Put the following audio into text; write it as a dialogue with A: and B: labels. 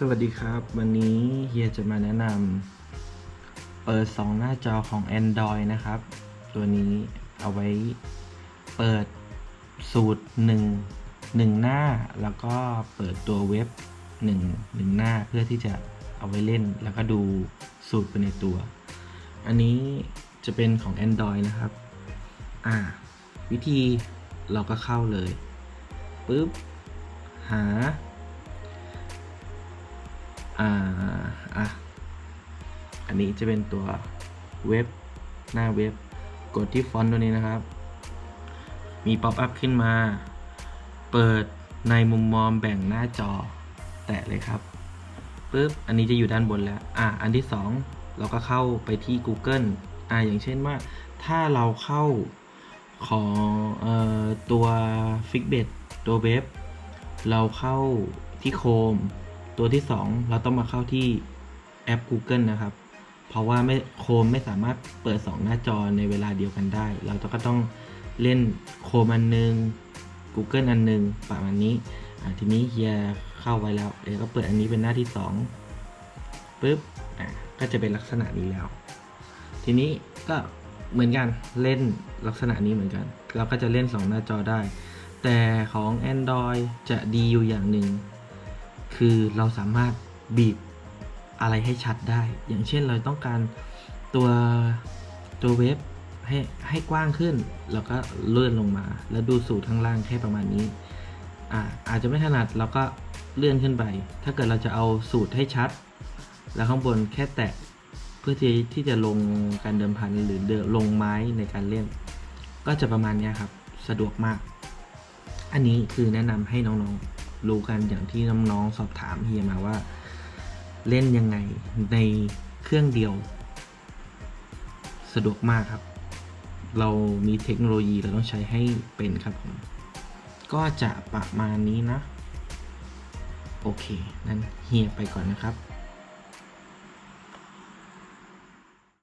A: สวัสดีครับ วันนี้เฮียจะมาแนะนำเปิด 2 หน้าจอของ Android นะครับ ตัวนี้เอาไว้เปิดสูตร 1 1 หน้า แล้วก็เปิดตัวเว็บ 1 1 หน้าเพื่อที่จะเอาไว้เล่น แล้วก็ดูสูตรไปในตัว อันนี้จะเป็นของ Android นะครับ อ่า วิธีเราก็เข้าเลยปุ๊บหา อ่าอะอันนี้จะเป็นตัวเว็บหน้าเว็บ กดที่ฟอนต์ตัวนี้นะครับ มีป๊อปอัพขึ้นมา เปิดในมุมมองแบ่งหน้าจอ แตะเลยครับปุ๊บ อันนี้จะอยู่ด้านบนแล้ว อะ อันที่สองเราก็เข้าไปที่ Google อะ อย่างเช่นว่า ถ้าเราเข้าของเอ่อตัว Fitbit ตัวเว็บ เราเข้าที่โคม ตัวที่ 2 เราต้องมาเข้าที่แอป Google นะครับ เพราะว่าไม่โคมไม่สามารถเปิด 2 หน้าจอในเวลาเดียวกันได้ เราก็ต้องเล่นโคมอันนึง Google อันนึงประมาณนี้ทีนี้เฮียเข้าไว้แล้วเดี๋ยวก็เปิดอันนี้เป็นหน้าที่2ปุ๊บอะก็จะเป็นลักษณะนี้แล้ว ทีนี้ก็เหมือนกันเล่นลักษณะนี้เหมือนกัน เราก็จะเล่น 2 หน้าจอได้ แต่ของ Android จะดีอยู่อย่างหนึ่ง คือเราสามารถบีบอะไรให้ชัดได้ อย่างเช่นเราต้องการตัวตัวเว็บให้ให้กว้างขึ้น แล้วก็เลื่อนลงมา แล้วดูสูตรข้างล่างแค่ประมาณนี้อ่าอาจจะไม่ถนัดเราก็เลื่อนขึ้นไป ถ้าเกิดเราจะเอาสูตรให้ชัด แล้วข้างบนแค่แตะเพื่อที่ที่จะลงการเดิมพันหรือเดิลงไม้ในการเล่น ก็จะประมาณนี้ครับ สะดวกมาก อันนี้คือแนะนำให้น้องๆ รู้กันอย่างที่น้องๆสอบถามเฮียมาว่า เล่นยังไงในเครื่องเดียว สะดวกมากครับ เรามีเทคโนโลยีเราต้องใช้ให้เป็นครับผมก็จะประมาณนี้นะ โอเค นั้นเฮียไปก่อนนะครับ